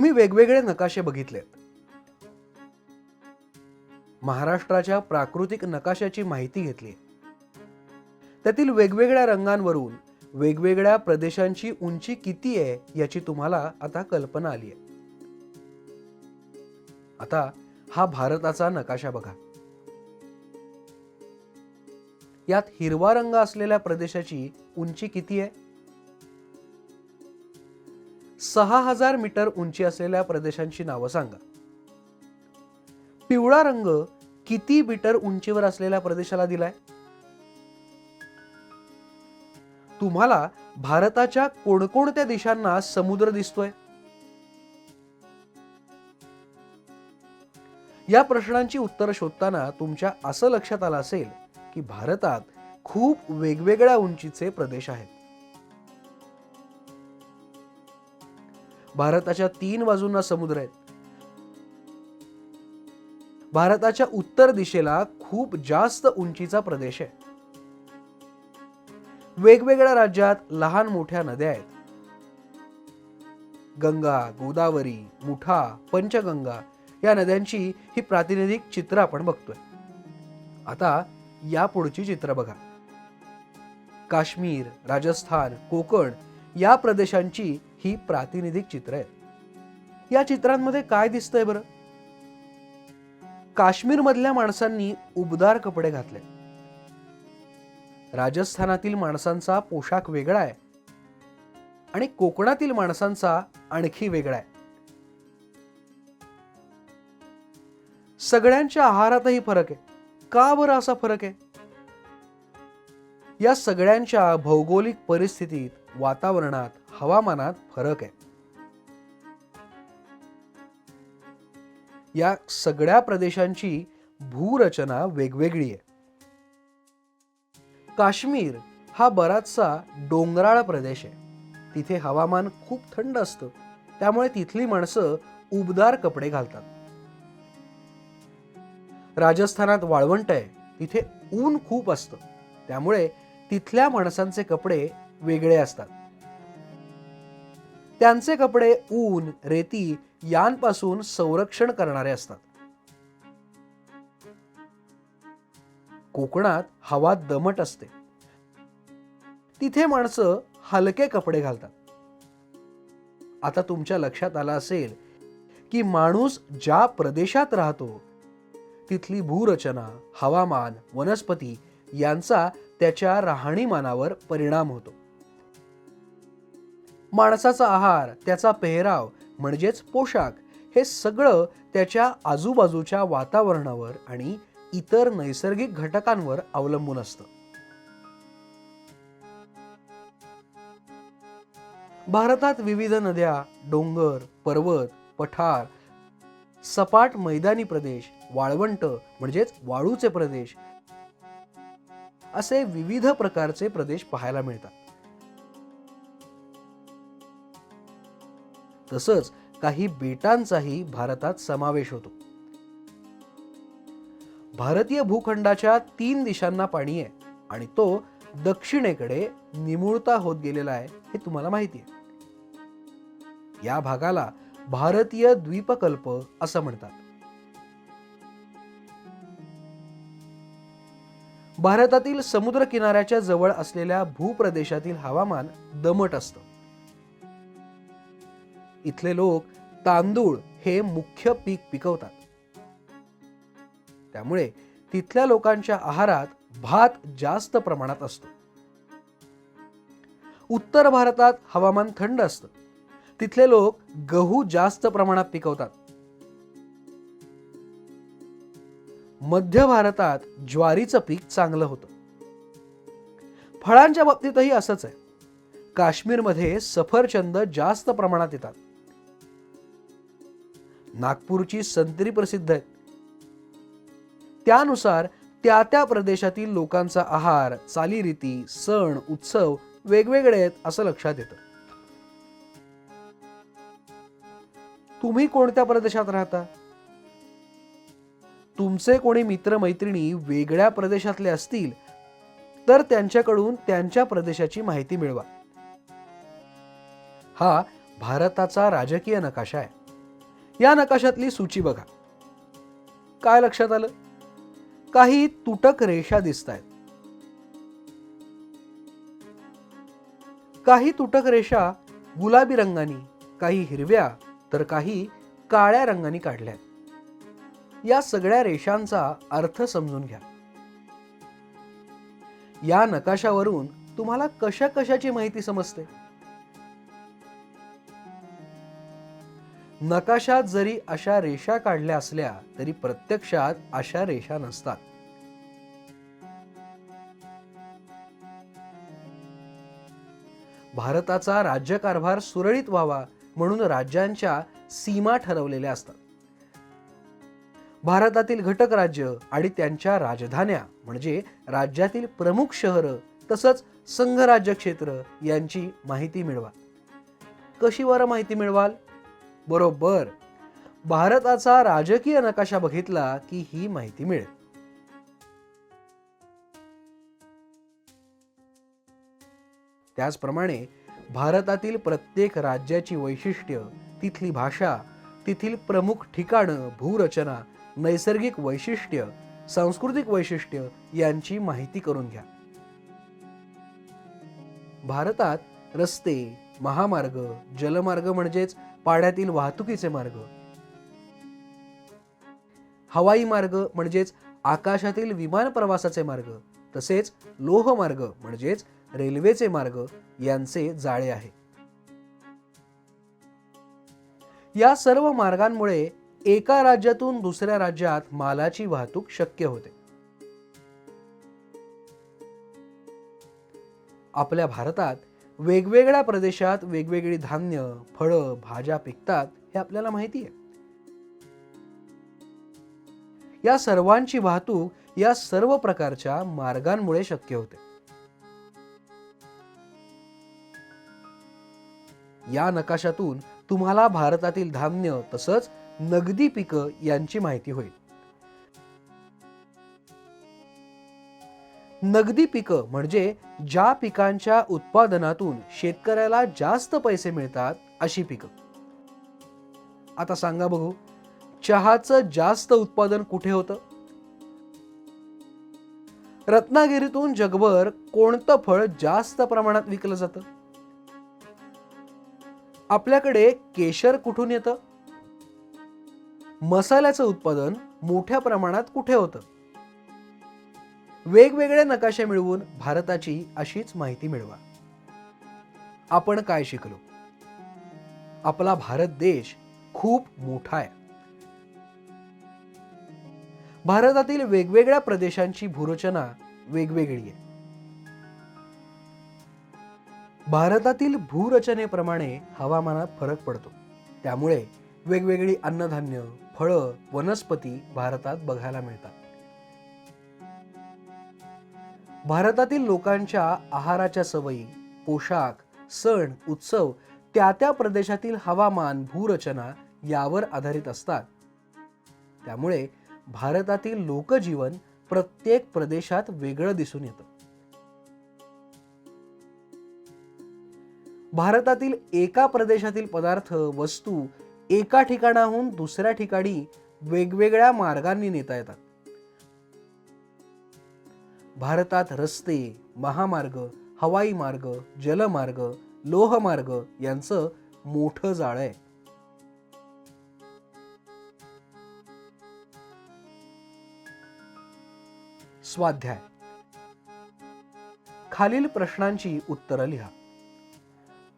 तुम्ही वेगवेगळे नकाशे बघितलेत. महाराष्ट्राच्या प्राकृतिक नकाशाची माहिती घेतली. त्यातील वेगवेगळ्या रंगांवरून वेगवेगळ्या प्रदेशांची उंची किती आहे याची तुम्हाला आता कल्पना आली आहे. आता हा भारताचा नकाशा बघा. यात हिरवा रंग असलेल्या प्रदेशाची उंची किती आहे? सहा हजार मीटर उंची असलेल्या प्रदेशांची नावं सांगा. पिवळा रंग किती मीटर उंचीवर असलेल्या प्रदेशाला दिलाय? तुम्हाला भारताच्या कोणकोणत्या देशांना समुद्र दिसतोय? या प्रश्नांची उत्तरं शोधताना तुमच्या असं लक्षात आलं असेल की भारतात खूप वेगवेगळ्या उंचीचे प्रदेश आहेत. भारताच्या तीन बाजूंना समुद्र आहेत. भारताच्या उत्तर दिशेला खूप जास्त उंचीचा प्रदेश आहे. वेगवेगळ्या राज्यात लहान मोठ्या नद्या आहेत. गंगा गोदावरी मुठा पंचगंगा या नद्यांची ही प्रातिनिधिक चित्र आपण बघतोय. आता या पुढची चित्र बघा. काश्मीर राजस्थान कोकण या प्रदेशांची ही प्रातिनिधिक चित्र आहेत. या चित्रांमध्ये काय दिसतंय बरं? काश्मीर मधल्या माणसांनी उबदार कपडे घातले राजस्थानातील माणसांचा पोशाख वेगळा आहे. आणि कोकणातील माणसांचा आणखी वेगळा आहे. सगळ्यांच्या आहारातही फरक आहे. का बरं असा फरक आहे? या सगळ्यांच्या भौगोलिक परिस्थितीत वातावरणात हवामानात फरक आहे. या सगळ्या प्रदेशांची भूरचना वेगवेगळी आहे. काश्मीर हा बराचसा डोंगराळ प्रदेश आहे. तिथे हवामान खूप थंड असतं. त्यामुळे तिथली माणसं उबदार कपडे घालतात. राजस्थानात वाळवंट आहे. तिथे ऊन खूप असतं. त्यामुळे तिथल्या माणसांचे कपडे वेगळे असतात. त्यांचे कपडे ऊन रेती यांपासून संरक्षण करणारे असतात. कोकणात हवा दमट असते. तिथे माणसं हलके कपडे घालतात. आता तुमच्या लक्षात आलं असेल की माणूस ज्या प्रदेशात राहतो तिथली भूरचना हवामान वनस्पती यांचा त्याच्या राहणीमानावर परिणाम होतो. माणसाचा आहार त्याचा पेहराव म्हणजेच पोशाख हे सगळं त्याच्या आजूबाजूच्या वातावरणावर आणि इतर नैसर्गिक घटकांवर अवलंबून असतं. भारतात विविध नद्या डोंगर पर्वत पठार सपाट मैदानी प्रदेश वाळवंट म्हणजेच वाळूचे प्रदेश असे विविध प्रकारचे प्रदेश पाहायला मिळतात. तसंच काही बेटांचाही भारतात समावेश होतो. भारतीय भूखंडाच्या तीन दिशांना पाणी आहे आणि तो दक्षिणेकडे निमुळता होत गेलेला आहे हे तुम्हाला माहिती आहे. या भागाला भारतीय द्वीपकल्प असं म्हणतात. भारतातील समुद्र किनाऱ्याच्या जवळ असलेल्या भूप्रदेशातील हवामान दमट असतं. इथले लोक तांदूळ हे मुख्य पीक पिकवतात. त्यामुळे तिथल्या लोकांच्या आहारात भात जास्त प्रमाणात असतो. उत्तर भारतात हवामान थंड असतं. तिथले लोक गहू जास्त प्रमाणात पिकवतात. मध्य भारतात ज्वारीचं पीक चांगलं होतं. फळांच्या बाबतीतही असंच आहे. काश्मीरमध्ये सफरचंद जास्त प्रमाणात येतात. नागपूरची संत्री प्रसिद्ध आहे त्यानुसार त्या त्या प्रदेशातील लोकांचा आहार चालीरीती सण उत्सव वेगवेगळे आहेत असं लक्षात येतं. तुम्ही कोणत्या प्रदेशात राहता? तुमचे कोणी मित्र मैत्रिणी वेगळ्या प्रदेशातले असतील तर त्यांच्याकडून त्यांच्या प्रदेशाची माहिती मिळवा. हा भारताचा राजकीय नकाशा आहे. या नकाशातली सूची बघा. काय लक्षात आलं? काही तुटक रेषा दिसत आहेत काही तुटक रेषा गुलाबी रंगाने काही हिरव्या तर काही काळ्या रंगाने काढल्या आहेत. या सगळ्या रेषांचा अर्थ समजून घ्या. या नकाशावरून तुम्हाला कशा कशाची माहिती समजते? नकाशात जरी अशा रेषा काढल्या असल्या तरी प्रत्यक्षात अशा रेषा नसतात. भारताचा राज्यकारभार सुरळीत व्हावा म्हणून राज्यांच्या सीमा ठरवलेल्या असतात. भारतातील घटक राज्य आणि त्यांच्या राजधान्या म्हणजे राज्यातील प्रमुख शहरं तसंच संघराज्य क्षेत्र यांची माहिती मिळवा. कशी वर माहिती मिळवाल? बरोबर. भारताचा राजकीय नकाशा बघितला की ही माहिती मिळेल. त्याचप्रमाणे भारतातील प्रत्येक राज्याची वैशिष्ट्य तिथली भाषा तिथील प्रमुख ठिकाणं भूरचना नैसर्गिक वैशिष्ट्य सांस्कृतिक वैशिष्ट्य यांची माहिती करून घ्या. भारतात रस्ते महामार्ग जलमार्ग म्हणजेच पाण्यातील वाहतुकीचे मार्ग. हवाई मार्ग म्हणजेच आकाशातील विमान प्रवासाचे मार्ग तसेच लोहमार्ग म्हणजेच रेल्वेचे मार्ग यांचे जाळे आहे. या सर्व मार्गांमुळे एका राज्यातून दुसऱ्या राज्यात मालाची वाहतूक शक्य होते. आपल्या भारतात वेगवेगळ्या प्रदेशात वेगवेगळी धान्य फळं भाज्या पिकतात हे आपल्याला माहिती आहे. या सर्वांची वाहतूक या सर्व प्रकारच्या मार्गांमुळे शक्य होते. या नकाशातून तुम्हाला भारतातील धान्य तसंच नगदी पिकं यांची माहिती होईल. नगदी पिकं म्हणजे ज्या पिकांच्या उत्पादनातून शेतकऱ्याला जास्त पैसे मिळतात अशी पिकं. आता सांगा बघू चहाचं जास्त उत्पादन कुठे होतं? रत्नागिरीतून जगभर कोणतं फळ जास्त प्रमाणात विकलं जातं? आपल्याकडे केशर कुठून येतं? मसाल्याचं उत्पादन मोठ्या प्रमाणात कुठे होतं? वेगवेगळे नकाशे मिळवून भारताची अशीच माहिती मिळवा. आपण काय शिकलो? आपला भारत देश खूप मोठा आहे. भारतातील वेगवेगळ्या प्रदेशांची भूरचना वेगवेगळी आहे. भारतातील भूरचनेप्रमाणे हवामानात फरक पडतो. त्यामुळे वेगवेगळी अन्नधान्य फळं वनस्पती भारतात बघायला मिळतात. भारतातील लोकांच्या आहाराच्या सवयी पोशाख सण उत्सव त्या त्या प्रदेशातील हवामान भूरचना यावर आधारित असतात. त्यामुळे भारतातील लोकजीवन प्रत्येक प्रदेशात वेगळं दिसून येतं. भारतातील एका प्रदेशातील पदार्थ वस्तू एका ठिकाणाहून दुसऱ्या ठिकाणी वेगवेगळ्या मार्गांनी नेता येतात. भारतात रस्ते महामार्ग हवाई मार्ग जलमार्ग लोहमार्ग यांचं मोठं जाळं आहे. स्वाध्याय. खालील प्रश्नांची उत्तरं लिहा.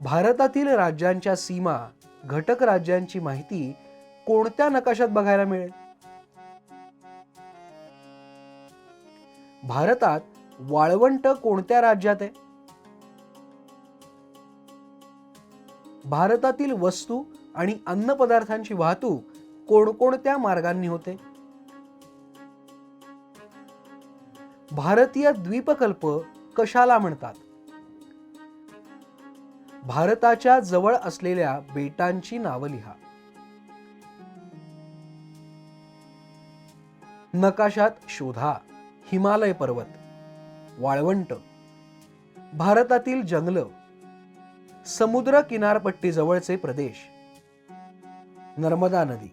भारतातील राज्यांच्या सीमा घटक राज्यांची माहिती कोणत्या नकाशात बघायला मिळेल? भारतात वाळवंट कोणत्या राज्यात आहे? भारतातील वस्तू आणि अन्न पदार्थांची वाहतूक कोणकोणत्या मार्गांनी होते? भारतीय द्वीपकल्प कशाला म्हणतात? भारताच्या जवळ असलेल्या बेटांची नावं लिहा. नकाशात शोधा. हिमालय पर्वत वाळवंट भारतातील जंगल समुद्र किनारपट्टी जवळचे प्रदेश नर्मदा नदी.